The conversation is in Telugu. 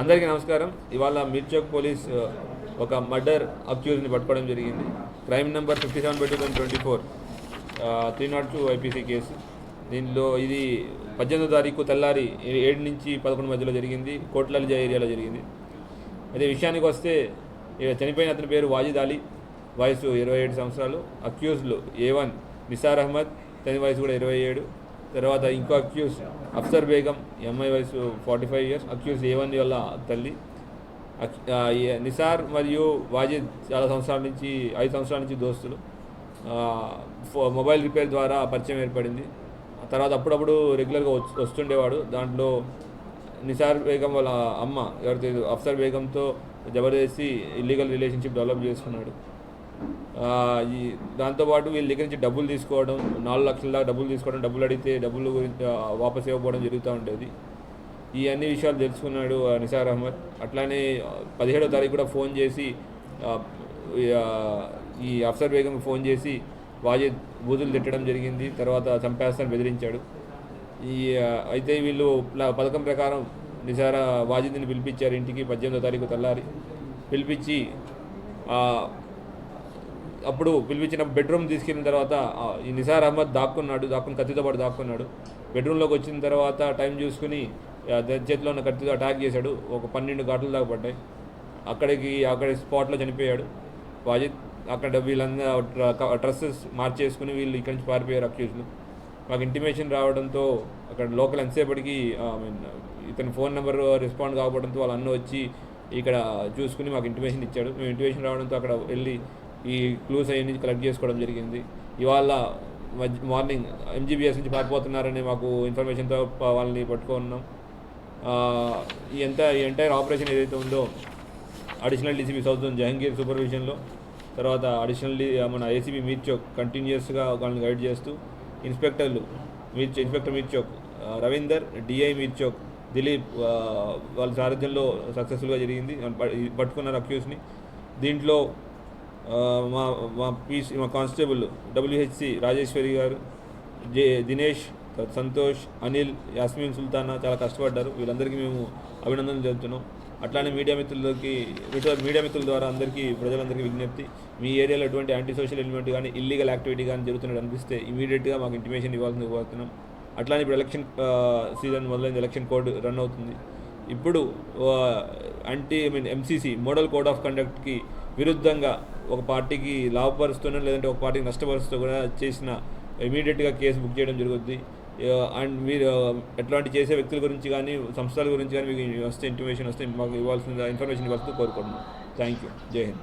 అందరికీ నమస్కారం. ఇవాళ మిర్చోక్ పోలీస్ ఒక మర్డర్ అక్యూజ్ని పట్టుకోవడం జరిగింది. Crime number fifty seven by two thousand twenty four three naught two IPC case. దీనిలో ఇది పద్దెనిమిదో తారీఖు తెల్లారి ఏడు నుంచి పదకొండు మధ్యలో జరిగింది. కోట్లలిజా ఏరియాలో జరిగింది. అదే విషయానికి వస్తే ఇక చనిపోయిన అతని పేరు వాజిద్ అలీ. వయసు ఇరవై ఏడు సంవత్సరాలు. అక్యూజ్లు ఏ వన్ నిసార్ అహ్మద్. తన వయసు కూడా ఇరవై ఏడు. తర్వాత ఇంకో అక్యూజ్ అఫ్సర్ బేగం ఎంఐ వయసు forty five years accused A one వల్ల వాళ్ళ తల్లి నిసార్ మరియు వాజిద్ చాలా సంవత్సరాల నుంచి ఐదు సంవత్సరాల నుంచి దోస్తులు. మొబైల్ రిపేర్ ద్వారా పరిచయం ఏర్పడింది. ఆ తర్వాత అప్పుడప్పుడు రెగ్యులర్గా వస్తుండేవాడు. దాంట్లో నిసార్ బేగం వాళ్ళ అమ్మ ఎవరి అఫ్సర్ బేగంతో జబర్దస్తి ఇల్లీగల్ రిలేషన్షిప్ డెవలప్ చేసుకున్నాడు. ఈ దాంతోపాటు వీళ్ళ దగ్గర నుంచి డబ్బులు తీసుకోవడం నాలుగు లక్షల దాకా డబ్బులు తీసుకోవడం డబ్బులు అడిగితే డబ్బులు గురించి వాపస్ ఇవ్వకపోవడం జరుగుతూ ఉండేది. ఈ అన్ని విషయాలు తెలుసుకున్నాడు నిసార్ అహ్మద్. అట్లానే పదిహేడో తారీఖు కూడా ఫోన్ చేసి ఈ, అఫ్సర్ బేగం ఫోన్ చేసి వాజిద్ బూతులు తిట్టడం జరిగింది. తర్వాత చంపేస్తాను బెదిరించాడు. ఈ అయితే వీళ్ళు ప్ల- పథకం ప్రకారం నిసారా వాజిద్ని పిలిపించారు ఇంటికి పద్దెనిమిదో తారీఖు తెల్లారి. పిలిపించి అప్పుడు పిలిపించిన బెడ్రూమ్ తీసుకెళ్ళిన తర్వాత ఈ నిసార్ అహ్మద్ దాక్కున్నాడు దాక్కుని కత్తితో పాటు దాక్కున్నాడు. బెడ్రూమ్లోకి వచ్చిన తర్వాత టైం చూసుకుని చేతిలో ఉన్న కత్తితో అటాక్ చేశాడు. ఒక పన్నెండు ఘాట్లు దాకా పడ్డాయి. అక్కడికి అక్కడ స్పాట్లో చనిపోయాడు. వాజిద్ అక్కడ వీళ్ళందరూ డ్రెస్సెస్ మార్చేసుకుని వీళ్ళు ఇక్కడి నుంచి పారిపోయారు అక్యూజ్లు. మాకు ఇంటిమేషన్ రావడంతో అక్కడ లోకల్ ఎంతసేపటికి ఐ మీన్ ఇతని ఫోన్ నెంబర్ రెస్పాండ్ కావడంతో వాళ్ళు అన్న వచ్చి ఇక్కడ చూసుకుని మాకు ఇంటిమేషన్ ఇచ్చాడు. మేము ఇంటిమేషన్ రావడంతో అక్కడ వెళ్ళి ఈ క్లూస్ అయ్యి నుంచి కలెక్ట్ చేసుకోవడం జరిగింది. ఇవాళ మధ్య మార్నింగ్ ఎంజీబీఎస్ నుంచి పారిపోతున్నారని మాకు ఇన్ఫర్మేషన్తో వాళ్ళని పట్టుకున్నాం ఈ ఎంత ఈ ఎంటైర్ ఆపరేషన్ ఏదైతే ఉందో అడిషనల్ డీసీపీ సౌత్ జహంగీర్ సూపర్విజన్లో తర్వాత అడిషనల్ మన ఏసీబీ మీర్చోక్ కంటిన్యూస్గా వాళ్ళని గైడ్ చేస్తూ ఇన్స్పెక్టర్లు మీర్చో ఇన్స్పెక్టర్ మీర్చోక్ రవీందర్ డిఐ మీర్చోక్ దిలీప్ వాళ్ళ సారథ్యంలో సక్సెస్ఫుల్గా జరిగింది. పట్టుకున్నారు అక్యూస్ని దీంట్లో మా మా పీసీ మా కానిస్టేబుల్ డబ్ల్యూహెచ్సి రాజేశ్వరి గారు జే దినేష్ సంతోష్ అనిల్ యాస్మిన్ సుల్తానా చాలా కష్టపడ్డారు. వీళ్ళందరికీ మేము అభినందనలు చెబుతున్నాం. అట్లానే మీడియా మిత్రులకి మీడియా మిత్రుల ద్వారా అందరికీ ప్రజలందరికీ విజ్ఞప్తి. మీ ఏరియాలో ఎటువంటి యాంటీ సోషల్ ఎలిమెంట్ కానీ ఇల్లీగల్ యాక్టివిటీ కానీ జరుగుతున్నట్టు అనిపిస్తే ఇమీడియట్గా మాకు ఇంటిమేషన్ ఇవ్వాల్సింది కోరుతున్నాం. అట్లానే ఇప్పుడు ఎలక్షన్ సీజన్ మొదలైంది ఎలక్షన్ కోడ్ రన్ అవుతుంది. ఇప్పుడు అంటే I mean MCC model code of కండక్ట్కి విరుద్ధంగా ఒక పార్టీకి లాభపరుస్తూనో లేదంటే ఒక పార్టీకి నష్టపరుస్తూ కూడా చేసిన ఇమీడియట్గా కేసు బుక్ చేయడం జరుగుద్ది. అండ్ మీరు ఎట్లాంటి చేసే వ్యక్తుల గురించి కానీ సంస్థల గురించి కానీ మీకు వస్తే ఇంటిమేషన్ వస్తే మాకు ఇవ్వాల్సిన ఇన్ఫర్మేషన్ ఇవ్వాల్సింది కోరుకుంటున్నాం. థ్యాంక్ యూ జై హింద్